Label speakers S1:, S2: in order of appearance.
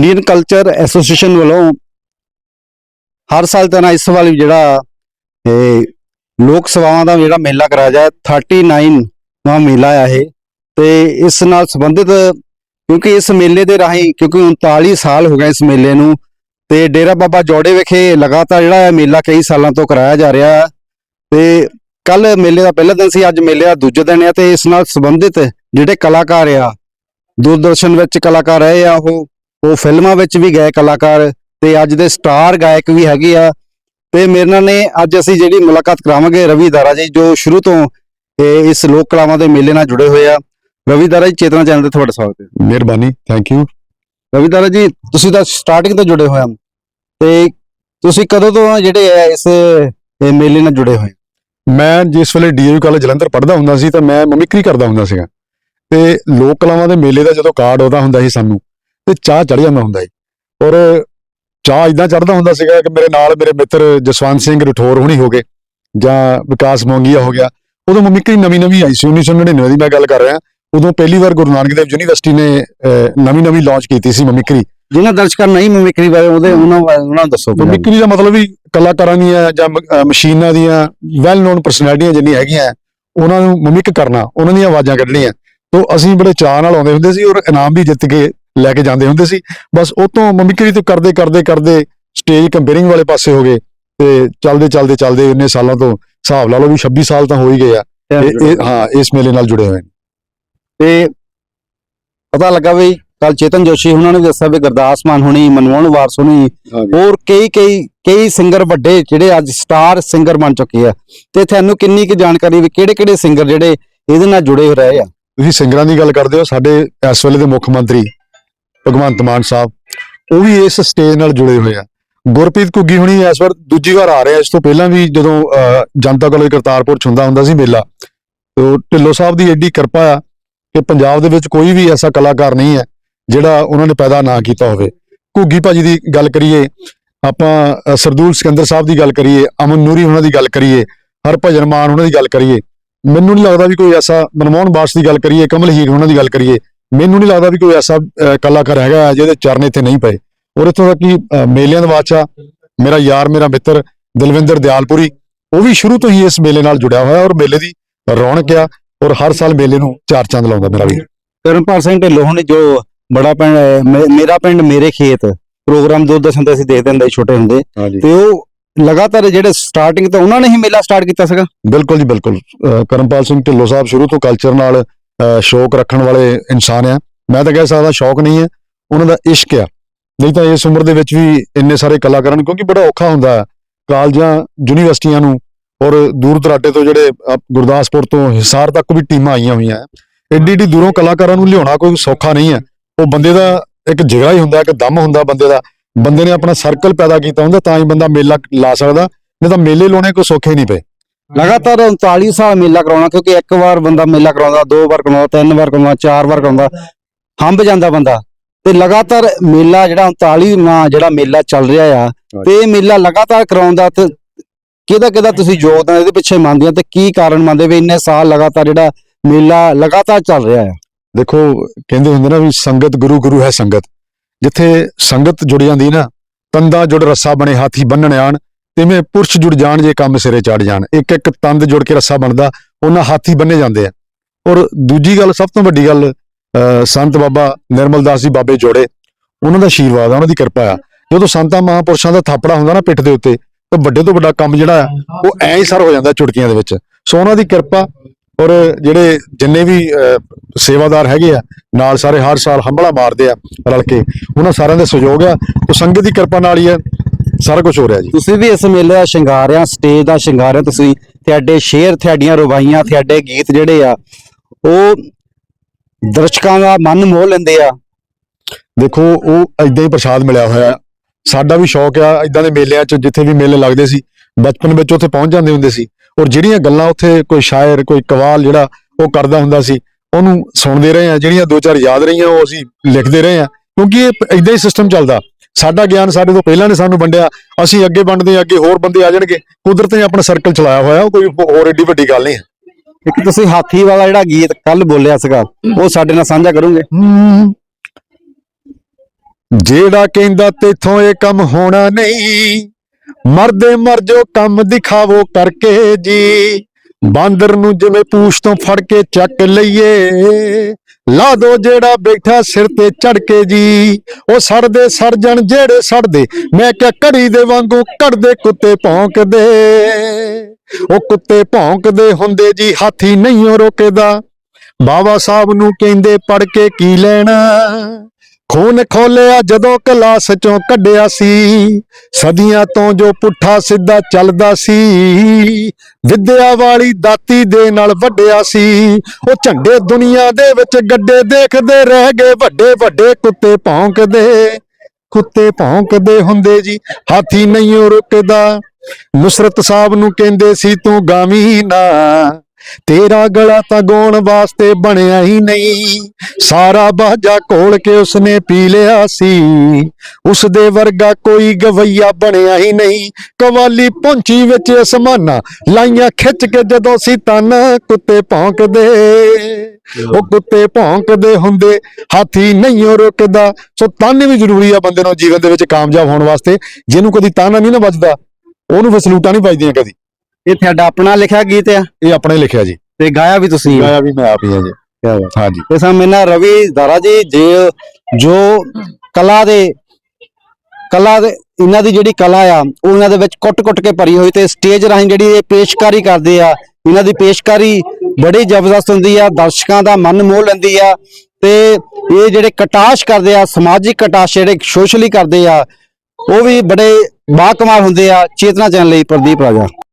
S1: Indian culture association ਵੱਲੋਂ ਹਰ ਸਾਲ ਤਰ੍ਹਾਂ ਇਸ ਵਾਰ ਜਿਹੜਾ ਲੋਕ ਸਭਾਵਾਂ ਦਾ ਜਿਹੜਾ ਮੇਲਾ ਕਰਾਇਆ ਜਾ 39 ਵਾਂ ਮੇਲਾ ਆ ਇਹ, ਤੇ ਇਸ ਨਾਲ ਸੰਬੰਧਿਤ ਕਿਉਂਕਿ ਇਸ ਮੇਲੇ ਦੇ ਰਾਹੀਂ, ਕਿਉਂਕਿ 39 ਸਾਲ ਹੋ ਗਏ ਇਸ ਮੇਲੇ ਨੂੰ, ਤੇ ਡੇਰਾ ਬਾਬਾ ਜੋੜੇ ਵਿਖੇ ਲਗਾਤਾਰ ਜਿਹੜਾ ਇਹ ਮੇਲਾ ਕਈ ਸਾਲਾਂ ਤੋਂ ਕਰਾਇਆ ਜਾ ਰਿਹਾ ਹੈ। ਤੇ ਕੱਲ ਮੇਲੇ ਦਾ ਪਹਿਲਾ ਦਿਨ ਸੀ, ਅੱਜ ਮੇਲੇ ਦਾ ਦੂਜਾ ਦਿਨ ਹੈ ਤੇ ਇਸ ਨਾਲ ਸੰਬੰਧਿਤ ਜਿਹੜੇ ਕਲਾਕਾਰ ਆ, ਦੂਰਦਰਸ਼ਨ ਵਿੱਚ ਕਲਾਕਾਰ ਰਹੇ ਆ ਉਹ ਉਹ ਫਿਲਮਾਂ ਵਿੱਚ ਵੀ ਗਏ ਕਲਾਕਾਰ ਤੇ ਅੱਜ ਦੇ ਸਟਾਰ ਗਾਇਕ ਵੀ ਹੈਗੇ ਆ। ਤੇ ਮੇਰੇ ਨਾਲ ਨੇ ਅੱਜ ਅਸੀਂ ਜਿਹੜੀ ਮੁਲਾਕਾਤ ਕਰਾਵਾਂਗੇ ਰਵੀ ਦਾਰਾ ਜੀ ਜੋ ਸ਼ੁਰੂ ਤੋਂ ਇਸ ਲੋਕ ਕਲਾਵਾਂ ਦੇ ਮੇਲੇ ਨਾਲ ਜੁੜੇ ਹੋਏ ਆ। ਰਵੀ ਦਾਰਾ ਜੀ ਚੇਤਨਾ ਚੈਨਲ ਤੇ ਤੁਹਾਡਾ ਸਵਾਗਤ ਹੈ।
S2: ਮਿਹਰਬਾਨੀ ਥੈਂਕ ਯੂ
S1: ਰਵੀ ਦਾਰਾ ਜੀ ਤੁਸੀਂ ਤਾਂ ਸਟਾਰਟਿੰਗ ਤੋਂ ਜੁੜੇ ਹੋਏ ਆ। ਤੇ ਤੁਸੀਂ ਕਦੋਂ ਤੋਂ ਜਿਹੜੇ ਆ ਇਸ ਮੇਲੇ ਨਾਲ ਜੁੜੇ ਹੋਏ?
S2: ਮੈਂ ਜਿਸ ਵੇਲੇ ਡੀਏਯੂ ਕਾਲਜ ਜਲੰਧਰ ਪੜ੍ਹਦਾ ਹੁੰਦਾ ਸੀ ਤਾਂ ਮੈਂ ਮਮਿਕਰੀ ਕਰਦਾ ਹੁੰਦਾ ਸੀਗਾ। ਤੇ ਲੋਕ ਕਲਾਵਾਂ ਦੇ ਮੇਲੇ ਦਾ ਜਦੋਂ ਕਾਰਡ ਆਉਂਦਾ ਹੁੰਦਾ ਸੀ ਸਾਨੂੰ ਤੇ ਚਾਹ ਚੜ ਜਾਂਦਾ ਹੁੰਦਾ ਸੀ ਔਰ ਚਾਹ ਇਦਾਂ ਚੜਦਾ ਹੁੰਦਾ ਸੀਗਾ ਕਿ ਮੇਰੇ ਨਾਲ ਮੇਰੇ ਮਿੱਤਰ ਜਸਵੰਤ ਸਿੰਘ ਰਠੌਰ ਹੁਣੀ ਹੋ ਗਏ ਜਾਂ ਵਿਕਾਸ ਮੋਂਗੀਆ ਹੋ ਗਿਆ। ਉਦੋਂ ਮਮਿਕਰੀ ਨਵੀਂ ਨਵੀਂ ਆਈ ਸੀ 1999 ਦੀ ਮੈਂ ਗੱਲ ਕਰ ਰਿਹਾ। ਉਦੋਂ ਪਹਿਲੀ ਵਾਰ ਗੁਰੂ ਨਾਨਕ ਦੇਵ ਯੂਨੀਵਰਸਿਟੀ ਨੇ ਨਵੀਂ ਨਵੀਂ ਲਾਂਚ ਕੀਤੀ ਸੀ ਮਮਿਕਰੀ
S1: ਜਿਨ੍ਹਾਂ ਦਰਸ਼ਕਾਂ ਨਹੀਂ ਮਿਮਿਕਰੀ ਬਾਰੇ ਉਹਦੇ ਉਹਨਾਂ ਉਹਨਾਂ ਨੂੰ ਦੱਸੋ।
S2: ਮਿਮਿਕਰੀ ਦਾ ਮਤਲਬ ਵੀ ਕਲਾਕਾਰਾਂ ਦੀਆਂ ਜਾਂ ਮਸ਼ੀਨਾਂ ਦੀਆਂ ਵੈਲ ਨੋਨ ਪਰਸਨੈਲਿਟੀਆਂ ਜਿੰਨੀ ਹੈਗੀਆਂ ਉਹਨਾਂ ਨੂੰ ਮਿਮਿਕ ਕਰਨਾ ਉਹਨਾਂ ਦੀਆਂ ਆਵਾਜ਼ਾਂ ਕੱਢਣੀਆਂ। ਤੋਂ ਅਸੀਂ ਬੜੇ ਚਾਅ ਨਾਲ ਆਉਂਦੇ ਹੁੰਦੇ ਸੀ ਔਰ ਇਨਾਮ ਵੀ ਜਿੱਤ ਕੇ ਲੈ ਕੇ ਜਾਂਦੇ ਹੁੰਦੇ ਸੀ। ਬਸ ਉਹ ਤੋਂ ਮਿਮਿਕਰੀ ਤੋਂ ਕਰਦੇ ਕਰਦੇ ਕਰਦੇ ਸਟੇਜ ਕੰਪੇਅਰਿੰਗ ਵਾਲੇ ਪਾਸੇ ਹੋ ਗਏ ਤੇ ਚੱਲਦੇ ਚੱਲਦੇ ਚੱਲਦੇ ਇੰਨੇ ਸਾਲਾਂ ਤੋਂ ਹਿਸਾਬ ਲਾ ਲਓ ਵੀ 26 ਸਾਲ ਤਾਂ ਹੋ ਹੀ ਗਏ ਆ। ਇਹ- ਹਾਂ ਇਸ ਮੇਲੇ ਨਾਲ ਜੁੜੇ ਹੋਏ ਨੇ।
S1: ਤੇ ਪਤਾ ਲੱਗਾ ਵੀ ਕੱਲ ਚੇਤਨ ਜੋਸ਼ੀ ਉਹਨਾਂ ਨੇ ਦੱਸਿਆ ਵੀ ਗੁਰਦਾਸ ਮਾਨ ਹੁਣੀ ਮਨਮੋਹਨ ਵਾਰਸ ਹੁਣੀ ਹੋਰ ਕਈ ਕਈ ਕਈ ਸਿੰਗਰ ਵੱਡੇ ਜਿਹੜੇ ਅੱਜ ਸਟਾਰ ਸਿੰਗਰ ਬਣ ਚੁੱਕੇ ਆ। ਤੇ ਤੁਹਾਨੂੰ ਕਿੰਨੀ ਕੁ ਜਾਣਕਾਰੀ ਵੀ ਕਿਹੜੇ ਕਿਹੜੇ ਸਿੰਗਰ ਜਿਹੜੇ ਇਹਦੇ ਨਾਲ ਜੁੜੇ ਹੋ ਰਹੇ ਆ?
S2: ਤੁਸੀਂ ਸਿੰਗਰਾਂ ਦੀ ਗੱਲ ਕਰਦੇ ਹੋ ਸਾਡੇ ਇਸ ਵੇਲੇ ਦੇ ਮੁੱਖ ਮੰਤਰੀ ਭਗਵੰਤ ਮਾਨ ਸਾਹਿਬ, ਉਹ ਵੀ ਇਸ ਸਟੇਜ ਨਾਲ ਜੁੜੇ ਹੋਏ ਆ। ਗੁਰਪ੍ਰੀਤ ਘੁੱਗੀ ਹੁਣੀ ਇਸ ਵਾਰ ਦੂਜੀ ਵਾਰ ਆ ਰਿਹਾ। ਇਸ ਤੋਂ ਪਹਿਲਾਂ ਵੀ ਜਦੋਂ ਜਨਤਾ ਕਾਲਜ ਕਰਤਾਰਪੁਰ ਚ ਹੁੰਦਾ ਹੁੰਦਾ ਸੀ ਮੇਲਾ, ਤੇ ਢਿੱਲੋਂ ਸਾਹਿਬ ਦੀ ਐਡੀ ਕਿਰਪਾ ਆ ਕਿ ਪੰਜਾਬ ਦੇ ਵਿੱਚ ਕੋਈ ਵੀ ਐਸਾ ਕਲਾਕਾਰ ਨਹੀਂ ਹੈ ਜਿਹੜਾ ਉਹਨਾਂ ਨੇ ਪੈਦਾ ਨਾ ਕੀਤਾ ਹੋਵੇ। ਘੁੱਗੀ ਭਾਜੀ ਦੀ ਗੱਲ ਕਰੀਏ, ਆਪਾਂ ਸਰਦੂਲ ਸਿਕੰਦਰ ਸਾਹਿਬ ਦੀ ਗੱਲ ਕਰੀਏ, ਅਮਨ ਨੂਰੀ ਉਹਨਾਂ ਦੀ ਗੱਲ ਕਰੀਏ, ਹਰਭਜਨ ਮਾਨ ਉਹਨਾਂ ਦੀ ਗੱਲ ਕਰੀਏ, ਮੈਨੂੰ ਨਹੀਂ ਲੱਗਦਾ ਵੀ ਕੋਈ ਐਸਾ ਮਨਮੋਹਨ ਬਾਸ ਦੀ ਗੱਲ ਕਰੀਏ ਕਮਲ ਹੀਰ ਉਹਨਾਂ ਦੀ ਗੱਲ ਕਰੀਏ। ਮੈਨੂੰ ਨਹੀਂ ਲੱਗਦਾ ਵੀ ਕੋਈ ਐਸਾ ਕਲਾਕਾਰ ਹੈਗਾ ਜਿਹਦੇ ਚਰਨ ਇੱਥੇ ਨਹੀਂ ਪਏ। ਔਰ ਇੱਥੋਂ ਤੱਕ ਕਿ ਮੇਲਿਆਂ ਦਾ ਬਾਦਸ਼ਾਹ ਮੇਰਾ ਯਾਰ ਮੇਰਾ ਮਿੱਤਰ ਦਲਵਿੰਦਰ ਦਿਆਲਪੁਰੀ ਉਹ ਵੀ ਸ਼ੁਰੂ ਤੋਂ ਹੀ ਇਸ ਮੇਲੇ ਨਾਲ ਜੁੜਿਆ ਹੋਇਆ ਔਰ ਮੇਲੇ ਦੀ ਰੌਣਕ ਆ ਔਰ ਹਰ ਸਾਲ ਮੇਲੇ ਨੂੰ ਚਾਰ ਚੰਦ ਲਾਉਂਦਾ ਮੇਰਾ ਵੀਰ।
S1: ਕਰਨਪਾਲ ਸਿੰਘ ਢਿੱਲੋਂ ਹੁਣੀ ਜੋ ਬੜਾ ਪਿੰਡ ਮੇਰਾ ਪਿੰਡ ਮੇਰੇ ਖੇਤ ਪ੍ਰੋਗਰਾਮ ਦੂਰਦਰਸ਼ਨ ਤੇ ਅਸੀਂ ਦੇਖਦੇ ਹੁੰਦੇ ਛੋਟੇ ਹੁੰਦੇ ਤੇ ਉਹ ਲਗਾਤਾਰ ਜਿਹੜੇ ਸਟਾਰਟਿੰਗ ਤੋਂ ਉਹਨਾਂ ਨੇ ਹੀ ਮੇਲਾ ਸਟਾਰਟ ਕੀਤਾ ਸੀਗਾ?
S2: ਬਿਲਕੁਲ ਜੀ ਬਿਲਕੁਲ। ਅਹ, ਕਰਮਪਾਲ ਸਿੰਘ ਢਿੱਲੋਂ ਸਾਹਿਬ ਸ਼ੁਰੂ ਤੋਂ ਕਲਚਰ ਨਾਲ ਸ਼ੌਕ ਰੱਖਣ ਵਾਲੇ ਇਨਸਾਨ ਆ। ਮੈਂ ਤਾਂ ਕਹਿ ਸਕਦਾ ਸ਼ੌਕ ਨਹੀਂ ਹੈ, ਉਹਨਾਂ ਦਾ ਇਸ਼ਕ ਆ। ਨਹੀਂ ਤਾਂ ਇਸ ਉਮਰ ਦੇ ਵਿੱਚ ਵੀ ਇੰਨੇ ਸਾਰੇ ਕਲਾਕਾਰਾਂ ਨੂੰ, ਕਿਉਂਕਿ ਬੜਾ ਔਖਾ ਹੁੰਦਾ ਹੈ, ਕਾਲਜਾਂ, ਯੂਨੀਵਰਸਿਟੀਆਂ ਨੂੰ ਔਰ ਦੂਰ ਦਰਾਡੇ ਤੋਂ ਜਿਹੜੇ ਗੁਰਦਾਸਪੁਰ ਤੋਂ ਹਿਸਾਰ ਤੱਕ ਵੀ ਟੀਮਾਂ ਆਈਆਂ ਹੋਈਆਂ ਐਡੀ ਐਡੀ ਦੂਰੋਂ ਕਲਾਕਾਰਾਂ ਨੂੰ ਲਿਆਉਣਾ ਕੋਈ ਸੌਖਾ ਨਹੀਂ ਹੈ। ਉਹ ਬੰਦੇ ਦਾ ਇੱਕ ਜਿਗਰਾ ਹੀ ਹੁੰਦਾ, ਇੱਕ ਦਮ ਹੁੰਦਾ ਬੰਦੇ ਦਾ। ਬੰਦੇ ਨੇ ਆਪਣਾ ਸਰਕਲ ਪੈਦਾ ਕੀਤਾ ਹੁੰਦਾ, ਤਾਂ ਹੀ ਬੰਦਾ ਮੇਲਾ ਲਾ ਸਕਦਾ। ਨਹੀਂ ਤਾਂ ਮੇਲੇ ਲਾਉਣੇ ਕੋਈ ਸੌਖੇ ਨਹੀਂ ਪਏ।
S1: ਲਗਾਤਾਰ 39 ਸਾਲ ਮੇਲਾ ਕਰਾਉਣਾ ਕਿਉਂਕਿ ਇੱਕ ਵਾਰ ਬੰਦਾ ਮੇਲਾ ਕਰਾਉਂਦਾ ਦੋ ਵਾਰ ਕਰਾਉਂਦਾ ਤਿੰਨ ਵਾਰ ਕਰਾਉਂਦਾ ਚਾਰ ਵਾਰ ਕਰਾਉਂਦਾ ਹੰਬ ਜਾਂਦਾ ਬੰਦਾ। ਤੇ ਲਗਾਤਾਰ ਮੇਲਾ ਜਿਹੜਾ 39ਵਾਂ ਜਿਹੜਾ ਮੇਲਾ ਚੱਲ ਰਿਹਾ ਆ ਤੇ ਇਹ ਮੇਲਾ ਲਗਾਤਾਰ ਕਰਾਉਂਦਾ ਤੇ ਕਿਹਦਾ ਕਿਹਦਾ ਤੁਸੀਂ ਯੋਗਦਾਨ ਇਹਦੇ ਪਿੱਛੇ ਮੰਨਦੇ ਆ ਤੇ ਕੀ ਕਾਰਨ ਮੰਨਦੇ ਵੀ ਇੰਨੇ ਸਾਲ ਲਗਾਤਾਰ ਜਿਹੜਾ ਮੇਲਾ ਲਗਾਤਾਰ ਚੱਲ ਰਿਹਾ ਆ?
S2: ਦੇਖੋ ਕਹਿੰਦੇ ਹੁੰਦੇ ਨਾ ਵੀ ਸੰਗਤ ਗੁਰੂ ਗੁਰੂ ਹੈ ਸੰਗਤ। ਜਿੱਥੇ ਸੰਗਤ ਜੁੜ ਜਾਂਦੀ ਨਾ ਤੰਦਾ ਜੁੜ ਰੱਸਾ ਬਣੇ ਹਾਥੀ ਬੰਨਣ ਆਣ ਤਿਵੇਂ ਪੁਰਸ਼ ਜੁੜ ਜਾਣ ਜੇ ਕੰਮ ਸਿਰੇ ਚੜ ਜਾਣ। ਇੱਕ ਇੱਕ ਤੰਦ ਜੁੜ ਕੇ ਰੱਸਾ ਬਣਦਾ, ਉਹਨਾਂ ਹਾਥੀ ਬੰਨੇ ਜਾਂਦੇ ਆ। ਔਰ ਦੂਜੀ ਗੱਲ, ਸਭ ਤੋਂ ਵੱਡੀ ਗੱਲ, ਅਹ, ਸੰਤ ਬਾਬਾ ਨਿਰਮਲ ਦਾਸ ਜੀ ਬਾਬੇ ਜੋੜੇ, ਉਹਨਾਂ ਦਾ ਆਸ਼ੀਰਵਾਦ ਆ, ਉਹਨਾਂ ਦੀ ਕਿਰਪਾ ਆ। ਜਦੋਂ ਸੰਤਾਂ ਮਹਾਂਪੁਰਸ਼ਾਂ ਦਾ ਥਾਪੜਾ ਹੁੰਦਾ ਨਾ ਪਿੱਠ ਦੇ ਉੱਤੇ, ਤਾਂ ਵੱਡੇ ਤੋਂ ਵੱਡਾ ਕੰਮ ਜਿਹੜਾ ਆ, ਉਹ ਐਂ ਹੀ ਸਰ ਹੋ ਜਾਂਦਾ ਚੁਟਕੀਆਂ ਦੇ ਵਿੱਚ। ਸੋ ਉਹਨਾਂ ਦੀ ਕਿਰਪਾ, ਔਰ ਜਿਹੜੇ ਜਿੰਨੇ ਵੀ ਸੇਵਾਦਾਰ ਹੈਗੇ ਆ, ਨਾਲ ਸਾਰੇ ਹਰ ਸਾਲ ਹੰਬਲਾ ਮਾਰਦੇ ਆ ਰਲ ਕੇ, ਉਹਨਾਂ ਸਾਰਿਆਂ ਦਾ ਸਹਿਯੋਗ ਆ। ਉਹ ਸੰਗਤ ਦੀ ਕਿਰਪਾ ਨਾਲ ਹੀ ਆ। ਸਾਰਾ ਕੁਝ ਹੋ ਰਿਹਾ ਜੀ।
S1: ਤੁਸੀਂ ਵੀ ਇਸ ਮੇਲੇ ਦਾ ਸ਼ਿੰਗਾਰ ਆ ਸਟੇਜ ਦਾ ਸ਼ਿੰਗਾਰ ਆ ਤੁਸੀਂ ਤੁਹਾਡੇ ਸ਼ੇਰ ਤੁਹਾਡੀਆਂ ਰਵਾਈਆਂ ਤੁਹਾਡੇ ਗੀਤ ਜਿਹੜੇ ਆ ਉਹ ਦਰਸ਼ਕਾਂ ਦਾ ਮਨ ਮੋਹ ਲੈਂਦੇ ਆ।
S2: ਦੇਖੋ ਉਹ ਐਦਾਂ ਹੀ ਪ੍ਰਸ਼ਾਦ ਮਿਲਿਆ ਹੋਇਆ। ਸਾਡਾ ਵੀ ਸ਼ੌਕ ਆ ਐਦਾਂ ਦੇ ਮੇਲਿਆਂ 'ਚ ਜਿੱਥੇ ਵੀ ਮੇਲੇ ਲੱਗਦੇ ਸੀ ਬਚਪਨ ਵਿੱਚ ਉੱਥੇ ਪਹੁੰਚ ਜਾਂਦੇ ਹੁੰਦੇ ਸੀ। ਔਰ ਜਿਹੜੀਆਂ ਗੱਲਾਂ ਉੱਥੇ ਕੋਈ ਸ਼ਾਇਰ ਕੋਈ ਕਵਾਲ ਜਿਹੜਾ ਉਹ ਕਰਦਾ ਹੁੰਦਾ ਸੀ ਉਹਨੂੰ ਸੁਣਦੇ ਰਹੇ ਆ। ਜਿਹੜੀਆਂ ਦੋ ਚਾਰ ਯਾਦ ਰਹੀਆਂ ਉਹ ਅਸੀਂ ਲਿਖਦੇ ਰਹੇ ਆ। ਕਿਉਂਕਿ ਇਹ ਐਦਾਂ ਹੀ ਸਿਸਟਮ ਚੱਲਦਾ। ਸਾਡਾ ਗਿਆਨ ਸਾਡੇ ਤੋਂ ਪਹਿਲਾਂ ਨੇ ਸਾਨੂੰ ਵੰਡਿਆ ਅਸੀਂ ਅੱਗੇ ਵੰਡਦੇ ਹਾਂ, ਅੱਗੇ ਹੋਰ ਬੰਦੇ ਆ ਜਾਣਗੇ। ਕੁਦਰਤ ਨੇ ਆਪਣਾ ਸਰਕਲ ਚਲਾਇਆ ਹੋਇਆ ਉਹ ਕੋਈ ਹੋਰ ਏਡੀ ਵੱਡੀ ਗੱਲ ਨਹੀਂ ਹੈ।
S1: ਇੱਕ ਤੁਸੀਂ ਹਾਥੀ ਵਾਲਾ ਜਿਹੜਾ ਗੀਤ ਕੱਲ ਬੋਲਿਆ ਸੀਗਾ ਉਹ ਸਾਡੇ ਨਾਲ ਸਾਂਝਾ ਕਰੋਗੇ?
S2: ਜਿਹੜਾ ਕਹਿੰਦਾ ਤੇਥੋਂ ਇਹ ਕੰਮ ਹੋਣਾ ਨਹੀਂ ਮਰਦੇ ਮਰ ਜੋ ਕੰਮ ਦਿਖਾਵੋ ਕਰਕੇ ਜੀ। ਬਾਂਦਰ ਨੂੰ ਜਿਵੇਂ ਪੂਛ ਤੋਂ ਫੜ ਕੇ ਚੱਕ ਲਈਏ ਲਾ ਦੋ ਜਿਹੜਾ ਬੈਠਾ ਸਿਰ ਤੇ ਚੜ ਕੇ ਜੀ। ਉਹ ਸੜਦੇ ਸੜਜਣ ਜਿਹੜੇ ਸੜਦੇ, ਮੈਂ ਕਿਹਾ ਘੜੀ ਦੇ ਵਾਂਗੂ ਘੜਦੇ ਕੁੱਤੇ ਭੌਂਕਦੇ। ਉਹ ਕੁੱਤੇ ਭੌਂਕਦੇ ਹੁੰਦੇ ਜੀ, ਹਾਥੀ ਨਹੀਂ ਓ ਰੋਕਦਾ। ਬਾਬਾ ਸਾਹਿਬ ਨੂੰ ਕਹਿੰਦੇ ਪੜ ਕੇ ਕੀ ਲੈਣਾ? ਖੂਨ ਖੋਲਿਆ ਜਦੋਂ ਕਲਾਸ ਚੋਂ ਕੱਢਿਆ ਸੀ, ਸਦੀਆਂ ਤੋਂ ਜੋ ਪੁੱਠਾ ਸਿੱਧਾ ਚੱਲਦਾ ਸੀ, ਵਿਦਿਆ ਵਾਲੀ ਦਾਤੀ ਦੇ ਨਾਲ ਵੱਡਿਆ ਸੀ, ਉਹ ਝੰਡੇ ਦੁਨੀਆ ਦੇ ਵਿੱਚ ਗੱਡੇ ਦੇਖਦੇ ਰਹਿ ਗਏ, ਵੱਡੇ ਵੱਡੇ ਕੁੱਤੇ ਭੌਂਕਦੇ ਕੁੱਤੇ ਭੌਂਕਦੇ ਹੁੰਦੇ ਜੀ, ਹਾਥੀ ਨਹੀਂ ਓ ਰੁਕਦਾ, ਨੁਸਰਤ ਸਾਹਿਬ ਨੂੰ ਕਹਿੰਦੇ ਸੀ, ਤੂੰ ਗਾਵੀ ਨਾ। ਤੇਰਾ ਗਲਾ ਤਾਂ ਗਾਉਣ ਵਾਸਤੇ ਬਣਿਆ ਹੀ ਨਹੀਂ। ਸਾਰਾ ਬਾਜਾ ਘੋਲ ਕੇ ਉਸਨੇ ਪੀ ਲਿਆ ਸੀ। ਉਸ ਦੇ ਵਰਗਾ ਕੋਈ ਗਵਈਆ ਬਣਿਆ ਹੀ ਨਹੀਂ। ਕਵਾਲੀ ਪਹੁੰਚੀ ਵਿੱਚ ਅਸਮਾਨਾਂ ਲਾਈਆਂ ਖਿੱਚ ਕੇ ਜਦੋਂ ਸੀ ਤਨ ਕੁੱਤੇ ਭੌਂਕਦੇ। ਉਹ ਕੁੱਤੇ ਭੌਂਕਦੇ ਹੁੰਦੇ ਹਾਥੀ ਨਹੀਂ ਓ ਰੁਕਦਾ। ਸੋ ਤਨ ਵੀ ਜ਼ਰੂਰੀ ਆ ਬੰਦੇ ਨੂੰ ਜੀਵਨ ਦੇ ਵਿੱਚ ਕਾਮਯਾਬ ਹੋਣ ਵਾਸਤੇ। ਜਿਹਨੂੰ ਕਦੀ ਤਾਨਾ ਨਹੀਂ ਨਾ ਵੱਜਦਾ ਉਹਨੂੰ ਫਿਰ ਸਲੂਟਾਂ ਨਹੀਂ ਵੱਜਦੀਆਂ ਕਦੀ।
S1: ਇਹ ਤੁਹਾਡਾ ਆਪਣਾ ਲਿਖਿਆ ਗੀਤ ਆ?
S2: ਇਹ ਆਪਣੇ ਲਿਖਿਆ ਜੀ।
S1: ਤੇ ਗਾਇਆ ਵੀ ਤੁਸੀਂ? ਆ।
S2: ਗਾਇਆ ਵੀ ਮੈਂ ਆਪ ਹੀ ਹਾਂ ਜੀ।
S1: ਬਾਤ।
S2: ਹਾਂਜੀ
S1: ਤੇ ਸਾਹਮਣੇ ਨਾ ਰਵੀ ਦਾਰਾ ਜੀ ਜੇ ਜੋ ਕਲਾ ਦੇ ਕਲਾ ਦੇ ਇਹਨਾਂ ਦੀ ਜਿਹੜੀ ਕਲਾ ਆ ਉਹ ਇਹਨਾਂ ਦੇ ਵਿੱਚ ਕੁੱਟ-ਕੁੱਟ ਕੇ ਭਰੀ ਹੋਈ ਤੇ ਸਟੇਜ ਰਾਹੀਂ ਜਿਹੜੀ ਇਹ ਪੇਸ਼ਕਾਰੀ ਕਰਦੇ ਆ ਇਹਨਾਂ ਦੀ ਪੇਸ਼ਕਾਰੀ ਬੜੀ ਜ਼ਬਰਦਸਤ ਹੁੰਦੀ ਆ ਦਰਸ਼ਕਾਂ ਦਾ ਮਨ ਮੋਹ ਲੈਂਦੀ ਆ ਤੇ ਇਹ ਜਿਹੜੇ ਕਟਾਸ਼ ਕਰਦੇ ਆ ਸਮਾਜਿਕ ਕਟਾਸ਼ ਜਿਹੜੇ ਸੋਸ਼ਲੀ ਕਰਦੇ ਆ ਉਹ ਵੀ ਬੜੇ ਬਾਕਮਾਲ ਹੁੰਦੇ ਆ ਚੇਤਨਾ ਚੈਨਲ ਲਈ ਪ੍ਰਦੀਪ ਰਾਜਾ।